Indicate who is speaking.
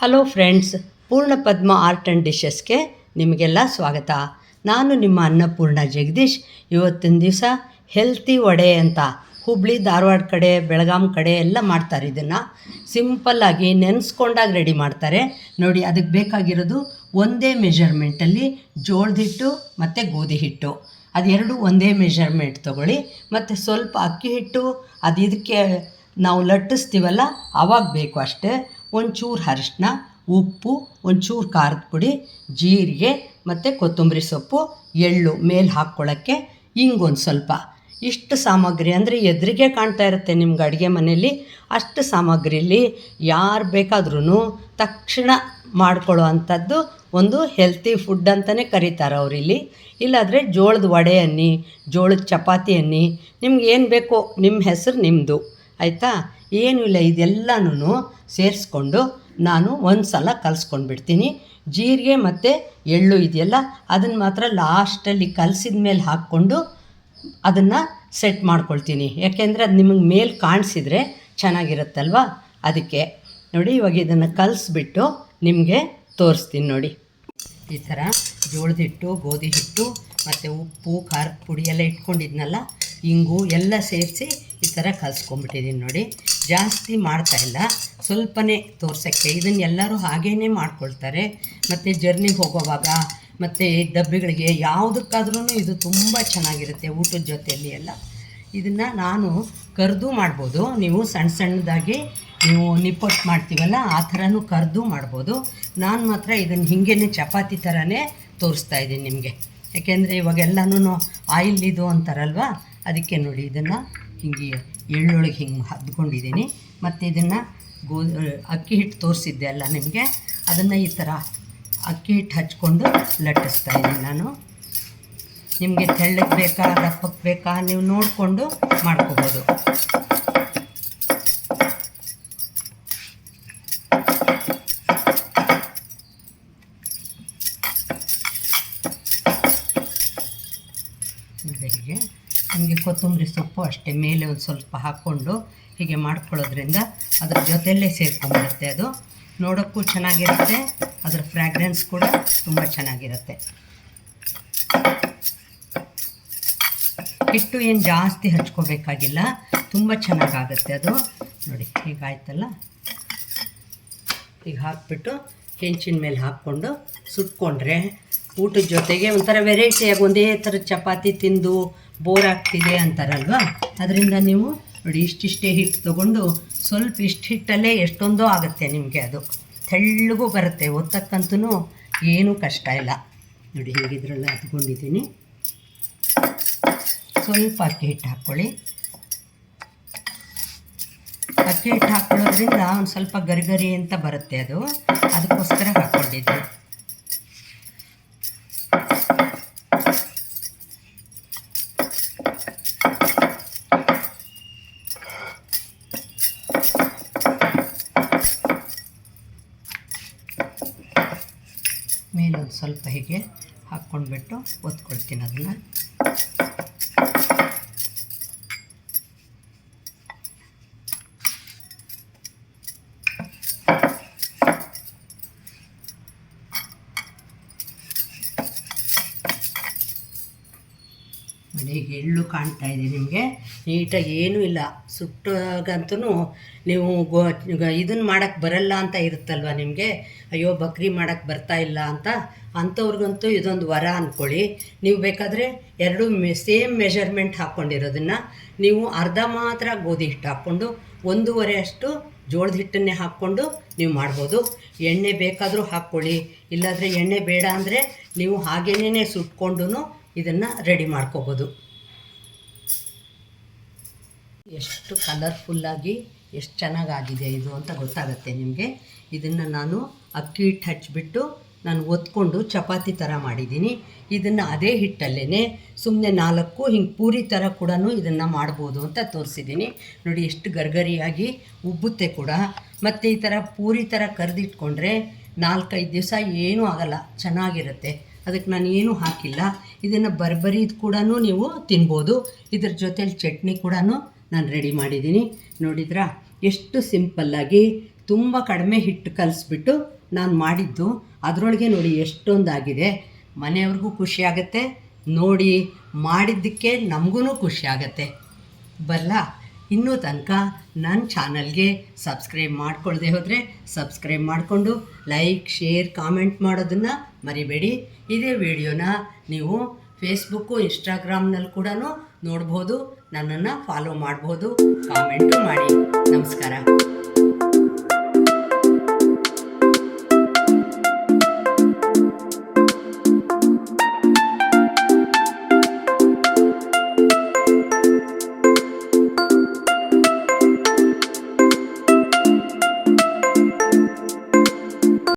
Speaker 1: Hello friends ಪೂರ್ಣ ಪದ್ಮ art and ಡಿಶಸ್ಗೆ ನಿಮಗೆಲ್ಲ ಸ್ವಾಗತ. ನಾನು ನಿಮ್ಮ ಅನ್ನಪೂರ್ಣ ಜಗದೀಶ್. ಇವತ್ತಿನ ದಿವಸ ಹೆಲ್ತಿ ವಡೆ ಅಂತ ಹುಬ್ಳಿ, ಧಾರವಾಡ ಕಡೆ, ಬೆಳಗಾಂ ಕಡೆ ಎಲ್ಲ ಮಾಡ್ತಾರೆ. ಇದನ್ನು ಸಿಂಪಲ್ಲಾಗಿ ನೆನೆಸ್ಕೊಂಡಾಗ ರೆಡಿ ಮಾಡ್ತಾರೆ. ನೋಡಿ, ಅದಕ್ಕೆ ಬೇಕಾಗಿರೋದು ಒಂದೇ ಮೆಷರ್ಮೆಂಟಲ್ಲಿ ಜೋಳದ ಹಿಟ್ಟು ಮತ್ತು ಗೋಧಿ ಹಿಟ್ಟು. ಅದೆರಡು ಒಂದೇ ಮೆಷರ್ಮೆಂಟ್ ತೊಗೊಳ್ಳಿ. ಮತ್ತು ಸ್ವಲ್ಪ ಅಕ್ಕಿ ಹಿಟ್ಟು, ಅದು ಇದಕ್ಕೆ ನಾವು ಲಟ್ಟಿಸ್ತೀವಲ್ಲ ಆವಾಗ ಬೇಕು ಅಷ್ಟೇ. ಒಂಚೂರು ಅರಿಶಿನ ಉಪ್ಪು, ಒಂಚೂರು ಖಾರದ ಪುಡಿ, ಜೀರಿಗೆ ಮತ್ತು ಕೊತ್ತಂಬರಿ ಸೊಪ್ಪು, ಎಳ್ಳು ಮೇಲೆ ಹಾಕ್ಕೊಳ್ಳೋಕ್ಕೆ ಹಿಂಗೊಂದು ಸ್ವಲ್ಪ. ಇಷ್ಟು ಸಾಮಗ್ರಿ ಅಂದರೆ ಎದುರಿಗೆ ಕಾಣ್ತಾ ಇರುತ್ತೆ ನಿಮ್ಗೆ ಅಡುಗೆ ಮನೆಯಲ್ಲಿ ಅಷ್ಟು ಸಾಮಗ್ರಿಲಿ ಯಾರು ಬೇಕಾದ್ರೂ ತಕ್ಷಣ ಮಾಡ್ಕೊಳ್ಳೋ ಅಂಥದ್ದು ಒಂದು ಹೆಲ್ತಿ ಫುಡ್ ಅಂತಲೇ ಕರೀತಾರೆ ಅವರಿಲ್ಲಿ. ಇಲ್ಲಾದರೆ ಜೋಳದ ವಡೆ ಅನ್ನಿ, ಜೋಳದ ಚಪಾತಿ ಅನ್ನಿ, ನಿಮ್ಗೆ ಏನು ಬೇಕೋ ನಿಮ್ಮ ಹೆಸರು ನಿಮ್ಮದು ಆಯಿತಾ? ಏನೂ ಇಲ್ಲ ಇದೆಲ್ಲನೂ ಸೇರಿಸ್ಕೊಂಡು ನಾನು ಒಂದು ಸಲ ಕಲಿಸ್ಕೊಂಡು ಬಿಡ್ತೀನಿ ಜೀರಿಗೆ ಮತ್ತು ಎಳ್ಳು ಇದೆಯಲ್ಲ, ಅದನ್ನು ಮಾತ್ರ ಲಾಸ್ಟಲ್ಲಿ ಕಲಸಿದ ಮೇಲೆ ಹಾಕ್ಕೊಂಡು ಅದನ್ನು ಸೆಟ್ ಮಾಡ್ಕೊಳ್ತೀನಿ. ಯಾಕೆಂದರೆ ಅದು ನಿಮಗೆ ಮೇಲೆ ಕಾಣಿಸಿದ್ರೆ ಚೆನ್ನಾಗಿರುತ್ತಲ್ವ? ಅದಕ್ಕೆ ನೋಡಿ, ಇವಾಗ ಇದನ್ನು ಕಲಿಸ್ಬಿಟ್ಟು ನಿಮಗೆ ತೋರಿಸ್ತೀನಿ ನೋಡಿ. ಈ ಥರ ಜೋಳದ ಹಿಟ್ಟು, ಗೋಧಿ ಹಿಟ್ಟು ಮತ್ತು ಉಪ್ಪು ಖಾರದ ಪುಡಿ ಎಲ್ಲ ಇಟ್ಕೊಂಡಿದ್ನಲ್ಲ ಇಂಗು ಎಲ್ಲ ಸೇರಿಸಿ ಈ ಥರ ಕಲಿಸ್ಕೊಂಬಿಟ್ಟಿದ್ದೀನಿ ನೋಡಿ. ಜಾಸ್ತಿ ಮಾಡ್ತಾ ಇಲ್ಲ. ಸ್ವಲ್ಪನೇ ತೋರ್ಸೋಕ್ಕೆ. ಇದನ್ನು ಎಲ್ಲರೂ ಹಾಗೇ ಮಾಡ್ಕೊಳ್ತಾರೆ. ಮತ್ತು ಜರ್ನಿಗೆ ಹೋಗೋವಾಗ, ಮತ್ತು ಡಬ್ಬಿಗಳಿಗೆ ಯಾವುದಕ್ಕಾದ್ರೂ ಇದು ತುಂಬ ಚೆನ್ನಾಗಿರುತ್ತೆ ಊಟದ ಜೊತೆಯಲ್ಲಿ ಎಲ್ಲ. ಇದನ್ನು ನಾನು ಕರೆದು ಮಾಡ್ಬೋದು. ನೀವು ಸಣ್ಣ ಸಣ್ಣದಾಗಿ ನೀವು ನಿಪ್ಪಟ್ಟು ಮಾಡ್ತೀವಲ್ಲ, ಆ ಥರನೂ ಕರೆದು ಮಾಡ್ಬೋದು. ನಾನು ಮಾತ್ರ ಇದನ್ನು ಹಿಂಗೇ ಚಪಾತಿ ಥರನೇ ತೋರಿಸ್ತಾ ಇದ್ದೀನಿ ನಿಮಗೆ. ಯಾಕೆಂದರೆ ಇವಾಗೆಲ್ಲನೂ ಆಯಿಲ್ ಇದು ಅಂತಾರಲ್ವ? ಅದಕ್ಕೆ ನೋಡಿ, ಇದನ್ನು ಹಿಂಗೆ ಎಳ್ಳೊಳಗೆ ಹಿಂಗೆ ಹದ್ಕೊಂಡಿದ್ದೀನಿ. ಮತ್ತು ಇದನ್ನು ಗೋ, ಅಕ್ಕಿ ಹಿಟ್ಟು ತೋರಿಸಿದ್ದೆ ಅಲ್ಲ ನಿಮಗೆ? ಅದನ್ನು ಈ ಥರ ಅಕ್ಕಿ ಹಿಟ್ಟು ಹಚ್ಕೊಂಡು ಲಟ್ಟಿಸ್ತಾ ಇದ್ದೀನಿ ನಾನು. ನಿಮಗೆ ತೆಳ್ಳಗೆ ಬೇಕಾ ದಪ್ಪಕ್ಕೆ ಬೇಕಾ, ನೀವು ನೋಡಿಕೊಂಡು ಮಾಡ್ಕೋಬೋದು. ಕೊತ್ತಂಬರಿ ಸೊಪ್ಪು ಅಷ್ಟೇ, ಮೇಲೆ ಒಂದು ಸ್ವಲ್ಪ ಹಾಕ್ಕೊಂಡು ಹೀಗೆ ಮಾಡ್ಕೊಳ್ಳೋದ್ರಿಂದ ಅದ್ರ ಜೊತೆಯಲ್ಲೇ ಸೇರ್ಕೊಂಡ್ಬಿಡುತ್ತೆ ಅದು. ನೋಡೋಕ್ಕೂ ಚೆನ್ನಾಗಿರುತ್ತೆ, ಅದರ ಫ್ರ್ಯಾಗ್ರೆನ್ಸ್ ಕೂಡ ತುಂಬ ಚೆನ್ನಾಗಿರುತ್ತೆ. ಹಿಟ್ಟು ಏನು ಜಾಸ್ತಿ ಹಚ್ಕೋಬೇಕಾಗಿಲ್ಲ, ತುಂಬ ಚೆನ್ನಾಗಾಗುತ್ತೆ ಅದು. ನೋಡಿ ಹೀಗಾಯ್ತಲ್ಲ ಈಗ ಹಾಕ್ಬಿಟ್ಟು ಹೆಂಚಿನ ಮೇಲೆ ಹಾಕ್ಕೊಂಡು ಸುಟ್ಕೊಂಡ್ರೆ ಊಟದ ಜೊತೆಗೆ ಒಂಥರ ವೆರೈಟಿಯಾಗಿ ಒಂದೇ ಥರ ಚಪಾತಿ ತಿಂದು ಬೋರ್ ಆಗ್ತಿದೆ ಅಂತಾರಲ್ವ? ಅದರಿಂದ ನೀವು ನೋಡಿ ಇಷ್ಟಿಷ್ಟೇ ಹಿಟ್ಟು ತೊಗೊಂಡು ಸ್ವಲ್ಪ ಇಷ್ಟು ಹಿಟ್ಟಲ್ಲೇ ಎಷ್ಟೊಂದೋ ಆಗುತ್ತೆ ನಿಮಗೆ ಅದು. ತೆಳ್ಳಗೂ ಬರುತ್ತೆ ಒತ್ತಕ್ಕಂತೂ ಏನೂ ಕಷ್ಟ ಇಲ್ಲ. ನೋಡಿ ಹೇಗಿದ್ರಲ್ಲ ಹತ್ಕೊಂಡಿದ್ದೀನಿ ಸ್ವಲ್ಪ ಅಕ್ಕಿ ಹಿಟ್ಟು ಹಾಕ್ಕೊಳ್ಳಿ. ಅಕ್ಕಿ ಹಿಟ್ಟು ಹಾಕ್ಕೊಳ್ಳೋದ್ರಿಂದ ಒಂದು ಸ್ವಲ್ಪ ಗರಿಗರಿ ಅಂತ ಬರುತ್ತೆ ಅದು. ಅದಕ್ಕೋಸ್ಕರ ಹಾಕ್ಕೊಂಡಿದ್ದೆ ಸ್ವಲ್ಪ ಹೀಗೆ ಹಾಕ್ಕೊಂಡ್ಬಿಟ್ಟು ಒತ್ಕೊಳ್ತೀನಿ ಅದನ್ನು. ಈಗ ಎಳ್ಳು ಕಾಣ್ತಾ ಇದೆ ನಿಮಗೆ. ನೀಟಾಗಿ ಏನೂ ಇಲ್ಲ. ಸುಟ್ಟಾಗಂತೂ ನೀವು ಗೋ ಇದನ್ನು ಮಾಡೋಕ್ಕೆ ಬರಲ್ಲ ಅಂತ ಇರುತ್ತಲ್ವ ನಿಮಗೆ? ಅಯ್ಯೋ, ಬಕ್ರಿ ಮಾಡೋಕ್ಕೆ ಬರ್ತಾ ಇಲ್ಲ ಅಂತ ಅಂಥವ್ರಿಗಂತೂ ಇದೊಂದು ವರ ಅಂದ್ಕೊಳ್ಳಿ ನೀವು ಬೇಕಾದರೆ ಎರಡು ಮೆ, ಸೇಮ್ ಮೆಷರ್ಮೆಂಟ್ ಹಾಕ್ಕೊಂಡಿರೋದನ್ನು ನೀವು ಅರ್ಧ ಮಾತ್ರ ಗೋಧಿ ಹಿಟ್ಟು ಹಾಕ್ಕೊಂಡು ಒಂದೂವರೆ ಅಷ್ಟು ಜೋಳದ ಹಿಟ್ಟನ್ನೇ ಹಾಕ್ಕೊಂಡು ನೀವು ಮಾಡ್ಬೋದು. ಎಣ್ಣೆ ಬೇಕಾದರೂ ಹಾಕ್ಕೊಳ್ಳಿ. ಇಲ್ಲಾಂದರೆ ಎಣ್ಣೆ ಬೇಡ ಅಂದರೆ ನೀವು ಹಾಗೇನೇ ಸುಟ್ಕೊಂಡು ಇದನ್ನು ರೆಡಿ ಮಾಡ್ಕೋಬೋದು. ಎಷ್ಟು ಕಲರ್ಫುಲ್ಲಾಗಿ, ಎಷ್ಟು ಚೆನ್ನಾಗಾಗಿದೆ ಇದು ಅಂತ ಗೊತ್ತಾಗುತ್ತೆ ನಿಮಗೆ. ಇದನ್ನು ನಾನು ಅಕ್ಕಿ ಹಿಟ್ಟು ಹಚ್ಬಿಟ್ಟು ನಾನು ಒತ್ಕೊಂಡು ಚಪಾತಿ ಥರ ಮಾಡಿದ್ದೀನಿ. ಇದನ್ನು ಅದೇ ಹಿಟ್ಟಲ್ಲೇ ಸುಮ್ಮನೆ ನಾಲ್ಕು, ಹಿಂಗೆ ಪೂರಿ ಥರ ಕೂಡ ಇದನ್ನು ಮಾಡ್ಬೋದು ಅಂತ ತೋರಿಸಿದ್ದೀನಿ. ನೋಡಿ ಎಷ್ಟು ಗರ್ಗರಿಯಾಗಿ ಉಬ್ಬುತ್ತೆ ಕೂಡ. ಮತ್ತು ಈ ಥರ ಪೂರಿ ಥರ ಕರೆದಿಟ್ಕೊಂಡ್ರೆ ನಾಲ್ಕೈದು ದಿವಸ ಏನೂ ಆಗಲ್ಲ, ಚೆನ್ನಾಗಿರುತ್ತೆ. ಅದಕ್ಕೆ ನಾನು ಏನೂ ಹಾಕಿಲ್ಲ. ಇದನ್ನು ಬರ್ಬರಿದು ಕೂಡ ನೀವು ತಿನ್ಬೋದು. ಇದ್ರ ಜೊತೇಲಿ ಚಟ್ನಿ ಕೂಡ ನಾನು ರೆಡಿ ಮಾಡಿದ್ದೀನಿ. ನೋಡಿದ್ರಾ? ಎಷ್ಟು ಸಿಂಪಲ್ಲಾಗಿ ತುಂಬ ಕಡಿಮೆ ಹಿಟ್ಟು ಕಲಿಸ್ಬಿಟ್ಟು ನಾನು ಮಾಡಿದ್ದು. ಅದರೊಳಗೆ ನೋಡಿ ಎಷ್ಟೊಂದಾಗಿದೆ. ಮನೆಯವ್ರಿಗೂ ಖುಷಿಯಾಗತ್ತೆ ನೋಡಿ ಮಾಡಿದ್ದಕ್ಕೆ ನಮಗೂ ಖುಷಿಯಾಗತ್ತೆ ಬರಲ್ಲ ಇನ್ನೂ ತನಕ ನನ್ನ ಚಾನಲ್ಗೆ ಸಬ್ಸ್ಕ್ರೈಬ್ ಮಾಡ್ಕೊಳ್ಳದೆ ಹೋದರೆ ಸಬ್ಸ್ಕ್ರೈಬ್ ಮಾಡಿಕೊಂಡು ಲೈಕ್, ಶೇರ್, ಕಾಮೆಂಟ್ ಮಾಡೋದನ್ನು ಮರಿಬೇಡಿ. ಇದೇ ವಿಡಿಯೋನ ನೀವು ಫೇಸ್ಬುಕ್ಕು, ಇನ್ಸ್ಟಾಗ್ರಾಮ್ನಲ್ಲಿ ಕೂಡ ನೋಡ್ಬೋದು. ನನ್ನನ್ನು ಫಾಲೋ ಮಾಡ್ಬೋದು. ಕಾಮೆಂಟು ಮಾಡಿ. ನಮಸ್ಕಾರ.